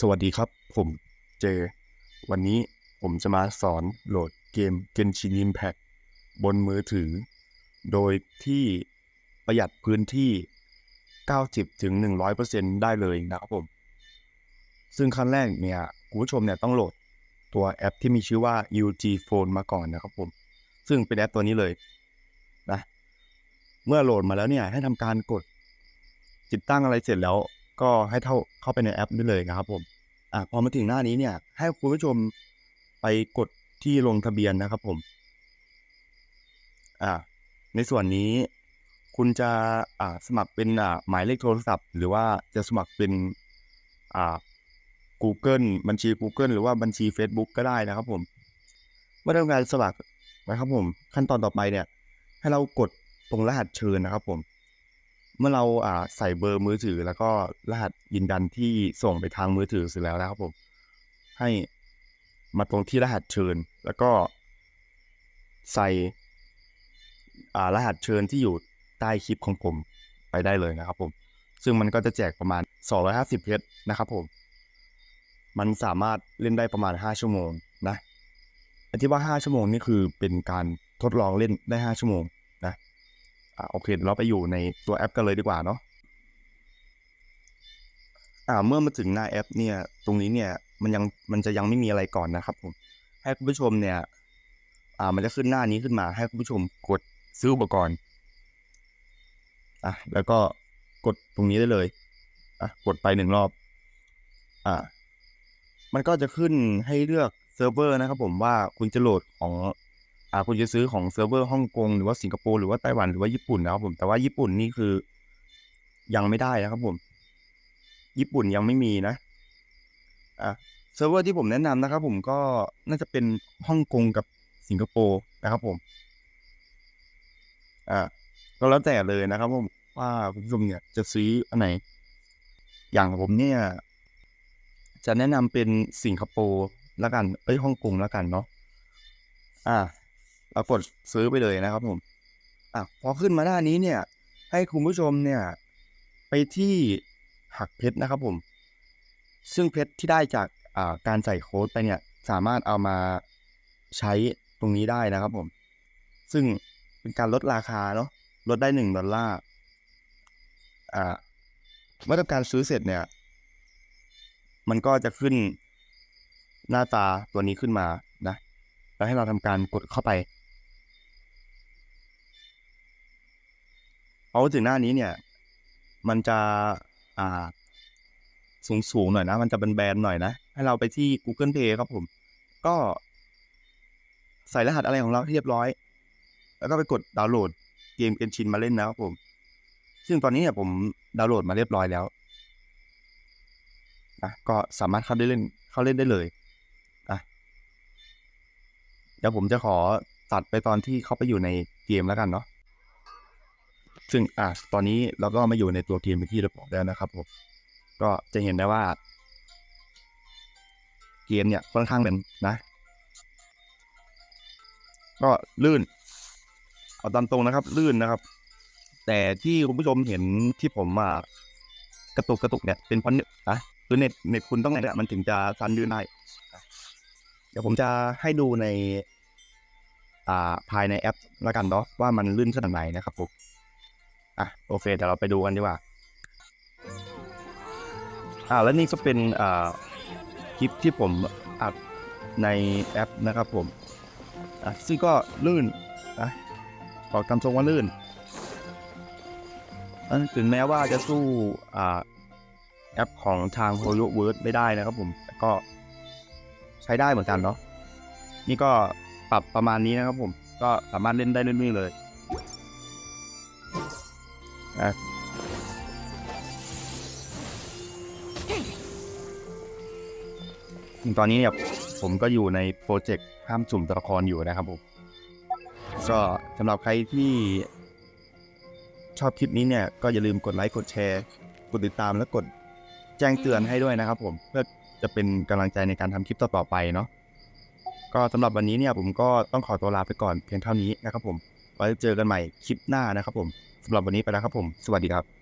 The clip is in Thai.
สวัสดีครับ ผมเจวันนี้ผมจะมาสอนโหลดเกม Genshin Impact บนมือถือ โดยที่ประหยัดพื้นที่ 90ถึง100%ได้เลยนะครับผม ซึ่งขั้นแรกเนี่ยคุณผู้ชมเนี่ยต้องโหลดตัวแอปที่มีชื่อว่า UG Phone มาก่อนนะครับผม ซึ่งเป็นแอปตัวนี้เลยนะ เมื่อโหลดมาแล้วเนี่ยให้ทำการกดติดตั้งอะไรเสร็จแล้ว ก็ให้เท่าเข้าไปในแอปได้เลยนะครับผมอะพอมาถึงหน้านี้เนี่ย ให้คุณผู้ชมไปกดที่ลงทะเบียนนะครับผมอ่าในส่วนนี้คุณจะอ่าสมัครเป็นอ่าหมายเลขโทรศัพท์ หรือว่าจะสมัครเป็นอ่า Google บัญชี Google หรือว่าบัญชี Facebook ก็ได้นะครับผมเมื่อทำการสมัครนะครับผม ขั้นตอนต่อไปเนี่ย ให้เรากดตรงรหัสเชิญนะครับผม เมื่อเราอ่าใส่เบอร์มือถือ แล้วก็รหัสยืนยันที่ส่งไปทางมือถือเสร็จแล้วนะครับผม ให้มาตรงที่รหัสเชิญ แล้วก็ ใส่อ่ารหัสเชิญที่อยู่ใต้คลิปของผมไปได้เลยนะครับผม ซึ่งมันก็จะแจกประมาณ 250เพชรนะครับผม มันสามารถเล่นได้ประมาณ 5 ชั่วโมงนะอันที่ว่า 5 ชั่วโมงนี่คือเป็นการทดลองเล่นได้ 5 ชั่วโมง อ่าโอเคเดี๋ยวเราไปอยู่ในตัวแอปกันเลยดีกว่าเนาะอ่าเมื่อมาถึงหน้าแอป เนี่ย ตรงนี้เนี่ยมันยังมันจะยังไม่มีอะไรก่อนนะครับผมให้คุณผู้ชมเนี่ย อ่ามันจะขึ้นหน้านี้ขึ้นมา ให้คุณผู้ชมกดซื้ออุปกรณ์อะแล้วก็กดตรงนี้ได้เลยอะกดไปหนึ่งรอบ อ่ามันก็จะขึ้นให้เลือกเซิร์ฟเวอร์นะครับผมว่าคุณจะโหลดของ อ่าคุณจะซื้อของเซิร์ฟเวอร์ฮ่องกงหรือว่าสิงคโปร์หรือว่าไต้หวันหรือว่าญี่ปุ่นนะครับผมแต่ว่าญี่ปุ่นนี่คือยังไม่ได้นะครับผม ญี่ปุ่นยังไม่มีนะอ่าเซิร์ฟเวอร์ที่ผมแนะนำนะครับผมก็น่าจะเป็นฮ่องกงกับสิงคโปร์นะครับผม อ่าก็แล้วแต่เลยนะครับผมว่าคุณผู้ชมเนี่ยจะซื้ออันไหน อย่างผมเนี่ย จะแนะนำเป็นสิงคโปร์ละกันเอ้ยฮ่องกงละกันเนาะอ่า เรากดซื้อไปเลยนะครับผมอะพอขึ้นมาหน้านี้เนี่ย ให้คุณผู้ชมเนี่ย ไปที่หักเพชรนะครับผม ซึ่งเพชรที่ได้จากอ่าการใส่โค้ดไปเนี่ย สามารถเอามาใช้ตรงนี้ได้นะครับผม ซึ่งเป็นการลดราคาเนาะลดได้หนึ่งดอลลาร์อ่าเมื่อทำการซื้อเสร็จเนี่ย มันก็จะขึ้นหน้าตาตัวนี้ขึ้นมานะ แล้วให้เราทำการกดเข้าไป พอถึงหน้านี้เนี่ย มันจะอ่าสูงสูงหน่อยนะ มันจะเป็นแบนๆหน่อยนะ ให้เราไปที่ Google Play ครับผม ก็ใส่รหัสอะไรของเราเรียบร้อย แล้วก็ไปกดดาวน์โหลดเกมเกนชินมาเล่นนะครับผม ซึ่งตอนนี้เนี่ยผมดาวน์โหลดมาเรียบร้อยแล้วนะก็สามารถเข้าได้เล่น เข้าเล่นได้เลยนะเดี๋ยวผมจะขอตัดไปตอนที่เขาไปอยู่ในเกมแล้วกันเนาะ ซึ่งอะตอนนี้เราก็มาอยู่ในตัวเกมที่เรียบอยแล้วนะครับผมก็จะเห็นได้ว่า เกมเนี่ยค่อนข้างเป็นนะ ก็ลื่น เอาตามตรงนะครับ ลื่นนะครับ แต่ที่คุณผู้ชมเห็นที่ผมอ่ากระตุกกระตุกเนี่ยเป็นเพราะเน็ตนะคือเน็ตเน็ตคุณต้องไหนเนี่ยมันถึงจะซันยืนได้เดี๋ยวผมจะให้ดูใน อ่าภายในแอปล้วกันเนาะว่ามันลื่นขนาดไหนนะครับผม อะโอเคเดี๋ยวเราไปดูกันดีกว่าอ่าแล้วนี่ก็เป็นอ่าคลิปที่ผมอัดในแอปนะครับผมอะซึ่งก็ลื่นนะบอกตามตรงว่าลื่นอะถึงแม้ว่าจะสู้อ่าแอปของทาง h o l o w o r d ไม่ได้นะครับผมแต่ก็ใช้ได้เหมือนกันเนาะนี่ก็ปรับประมาณนี้นะครับผมก็สามารถเล่นได้เรื่อยๆเลย อะตอนนี้เนี่ยผมก็อยู่ในโปรเจกต์ห้ามสุ่มตัวละครอยู่นะครับผมก็สำหรับใครที่ชอบคลิปนี้เนี่ยก็อย่าลืมกดไลค์กดแชร์ กดติดตามและกดแจ้งเตือนให้ด้วยนะครับผมเพื่อจะเป็นกำลังใจในการทำคลิปต่อๆไปเนาะก็สำหรับวันนี้เนี่ยผมก็ต้องขอตัวลาไปก่อนเพียงเท่านี้นะครับผมไว้เจอกันใหม่คลิปหน้านะครับผม สำหรับวันนี้ไปแล้วครับผม สวัสดีครับ